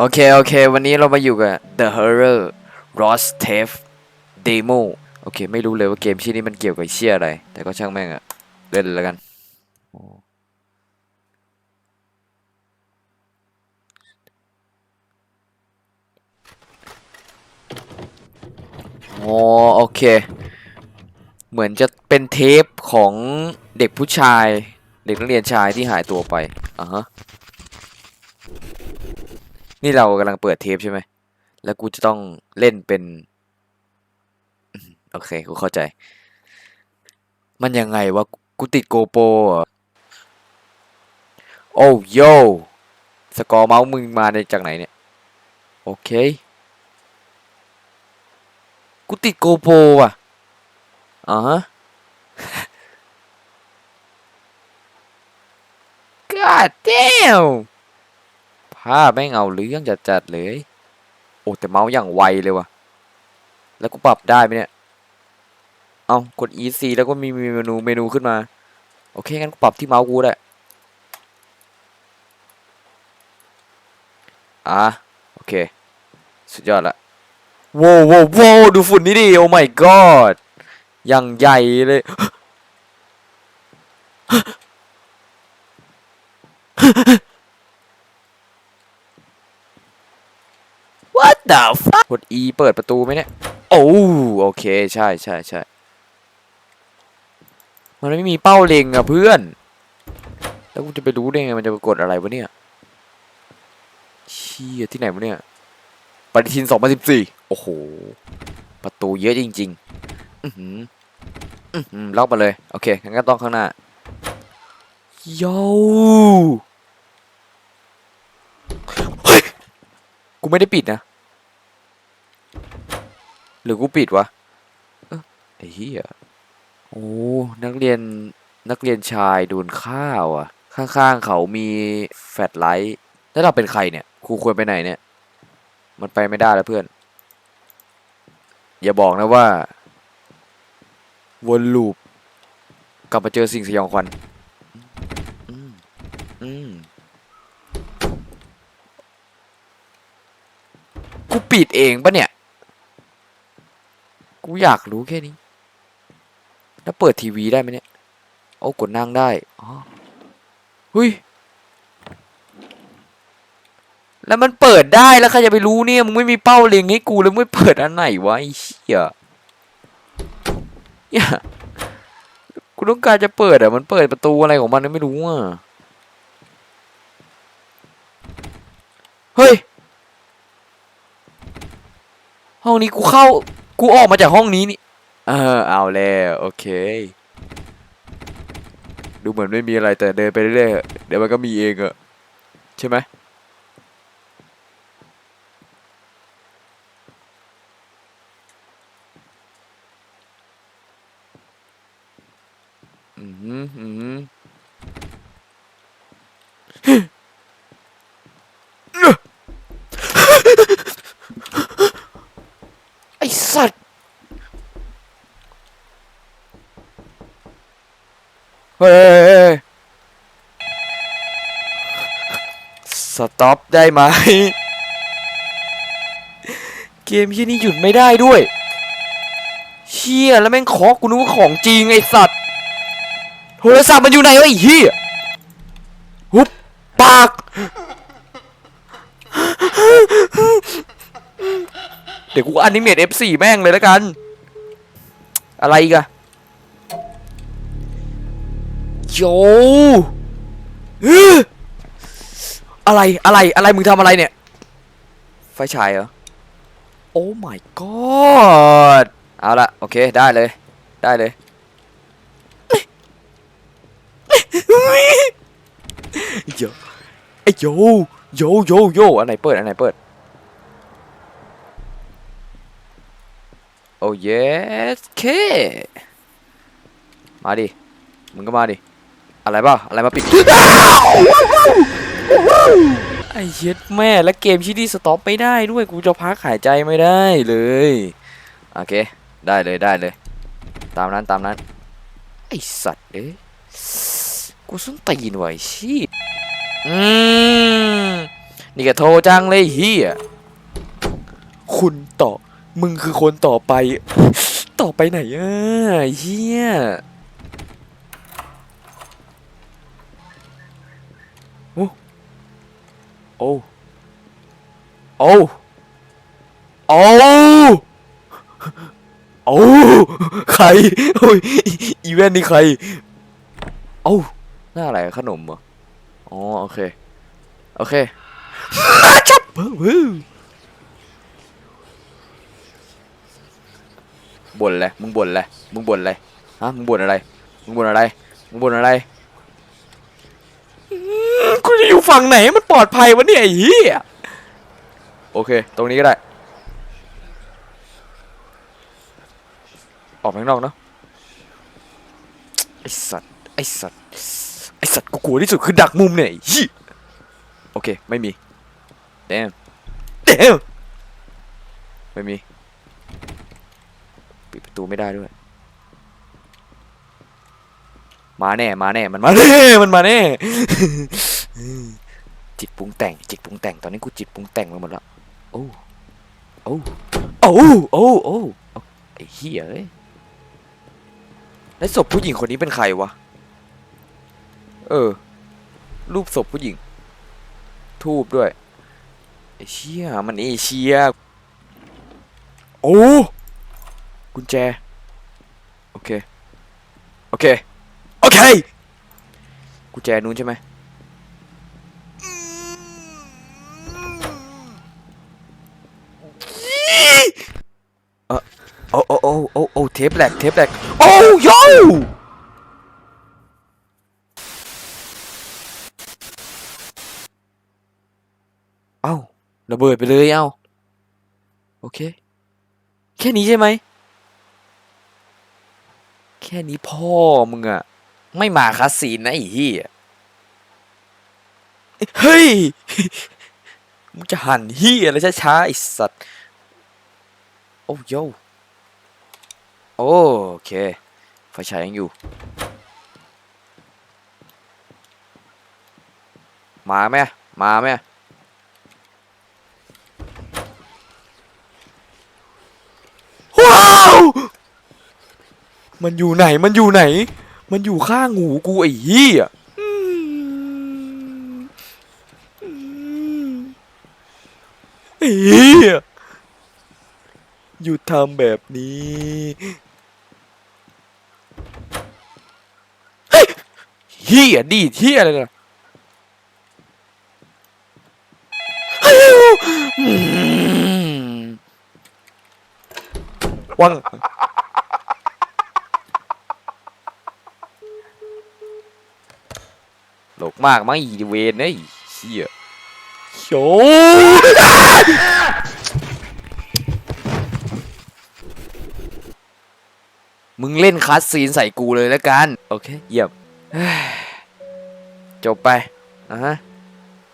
โอเค โอเค วันนี้เรามาอยู่กับ The Horror Lost Tape Demo โอเค ไม่รู้เลยว่าเกมชื่อนี้มันเกี่ยวกับเชี่ยอะไร แต่ก็ช่างแม่งอะเล่นลยแล้วกันอ๋อโอเค เหมือนจะเป็นเทปของเด็กผู้ชาย เด็กนักเรียนชายที่หายตัวไปอะฮะ นี่เรากำลังเปิดเทปใช่ไหม แล้วกูจะต้องเล่นเป็น โอเค กูเข้าใจ มันยังไงวะ กูติดโกโปรโอ้โย สกอร์เมาส์มึงมาในจากไหนเนี่ย โอเค กูติดโกโปรว่ะอ่าฮะ God damn ภาพแม่งเอาเรื่องจัดๆเลย โอ้แต่เมาส์อย่างไวเลยว่ะ แล้วกูปรับได้ไหมเนี่ย เอากด EC แล้วก็มีเมนูเมนูขึ้นมา โอเคงั้นกูปรับที่เมาส์กูได้อะโอเค สุดยอดละโว้วโว้วโว้ดูฝุ่นนี่ดิโอ้ my god อย่างใหญ่เลย What the fuck กด E เปิดประตูไหมเนี่ย โอ้โอเค ใช่ใช่ใช่มันไม่มีเป้าเล็งอะเพื่อน แล้วกูจะไปรู้ได้ไงมันจะไปกดอะไรวะเนี่ยเชี่ยที่ไหนวะเนี่ยปฏิทิน 2014 โอ้โห ประตูเยอะจริง ๆ อือหืออือหือล็อกมาเลย โอเคงั้นก็ต้องข้างหน้าโยเฮ้ยกูไม่ได้ปิดนะ หรือกูปิดวะเอ้อไอ้เหี้ยโอ้นักเรียนนักเรียนชายโดนข้าวอะ ข้างๆเขามีแฟลชไลท์แล้วเราเป็นใครเนี่ยครูควรไปไหนเนี่ย มันไปไม่ได้แล้วเพื่อน อย่าบอกนะว่าวนลูปกลับมาเจอสิ่งสยองขวัญอืมอืมกูปิดเองปะเนี่ย กูอยากรู้แค่นี้ แล้วเปิดทีวีได้ไหมเนี่ย โอ้กดนั่งได้ อ๋อเฮ้ยแล้วมันเปิดได้แล้วใครจะไปรู้เนี่ยมึงไม่มีเป้าเล็งให้กูแล้วมึงไม่เปิดอันไหนวะไอ้เชี่ยเนี่ยกูต้องการจะเปิดอะมันเปิดประตูอะไรของมันไม่รู้อะเฮ้ยห้องนี้กูเข้า กูออกมาจากห้องนี้นี่ เออ เอาแล้วโอเค ดูเหมือนไม่มีอะไรแต่เดินไปเรื่อยๆเดี๋ยวมันก็มีเองอะใช่ไหมอืมอืมฮึไอสัตว์ เฮ้ยสต็อปได้ไหม เกมที่นี่หยุดไม่ได้ด้วย เชี่ยแล้วแม่งคอกูนึกว่าของจริงไอสัตว์ โทรศัพท์มันอยู่ไหนวะไอ้เหี้ยหุบปาก เดี๋ยวกูอนิเมต F4 แม่งเลยแล้วกัน อะไรกอะ โยเอ้ออะไรอะไรอะไรมึงทำอะไรเนี่ย ไฟฉายเหรอ โอ้ my god เอาละโอเค ได้เลย ได้เลย โยไอ้โยโยโยโยอันไหนเปิด อันไหนเปิด โอ้ yes เค มาดิ มึงก็มาดิ อะไรบ้าอะไรมาปิดไอ้เหี้ย็ดแม่แล้วเกมชิดีสต็อปไม่ได้ด้วยกูจะพักหายใจไม่ได้เลยโอเคได้เลยได้เลย ตามนั้นตามนั้นไอสัตว์เอ้ยกูส้นตีนไว้ชีพอืมนี่ก็โทรจังเลยเฮียคุณต่อมึงคือคนต่อไป ต่อไปไหนอะเฮีย โอ้โอ้โอ้โอ้ใครโอ้ยอีเวนต์นี่ใครโอ้าหน้าอะไรขนมเหรออ๋อโอเคโอเคจับเพิ่มบ่นเลยมึงบ่นเลยมึงบ่นเลยฮะมึงบ่นอะไรมึงบ่นอะไรมึงบ่นอะไรอืมกู จะอยู่ฝั่งไหนให้มันปลอดภัยวะเนี่ยไอ้เหี้ยโอเค ตรงนี้ก็ได้ ออกไปข้างนอกเนาะไอสัตว์ไอสัตว์ไอสัตว์กูกลัวที่สุดคือดักมุมเนี่ยไอ้เหี้ยโอเค ไม่มี damn damn ไม่มีปิดประตูไม่ได้ด้วย มาแน่ มาแน่ มันมาแน่ มันมาแน่ จิตปรุงแต่ง จิตปรุงแต่งตอนนี้กูจิตปรุงแต่งไปหมดแล้วโอ้โอ้โอ้โอ้โอ้ไอ้เหี้ยเอ้ยแล้วศพผู้หญิงคนนี้เป็นใครวะเออ รูปศพผู้หญิง ทูบด้วยไอ้เชี่ยมันเอเชียโอ้กุญแจ โอเค โอเค โอเค กุญแจนู้นใช่ไหมเออโอ้โอ้โอ้เทปแหลกเทปแหลกโอ้โยเอ้าระเบิดไปเลยเอ้าโอเค แค่นี้ใช่ไหม แค่นี้พ่อมึงอะไม่มาคัสซีนนะไอ้เหี้ยเฮ้ยมึงจะหันเหี้ยอะไรช้าๆไอ้สัตว์โอ้โย โอเค ไฟฉายยังอยู่ มาไหมมาไหมว้าว มันอยู่ไหน มันอยู่ไหน มันอยู่ข้างหูกูไอ้เหี้ยอืมอืมไอ้เหี้ยหยุดทำแบบนี้เฮ้ย เหี้ยดีดเหี้ยอะไรนะอืมว่างโลกมากมั้งอีเวนเอ้ยเชี่ยโชมึงเล่นคัสซีนใส่กูเลยแล้วกัน โอเค เยี่ยมเฮ้ย จบไปอะฮะ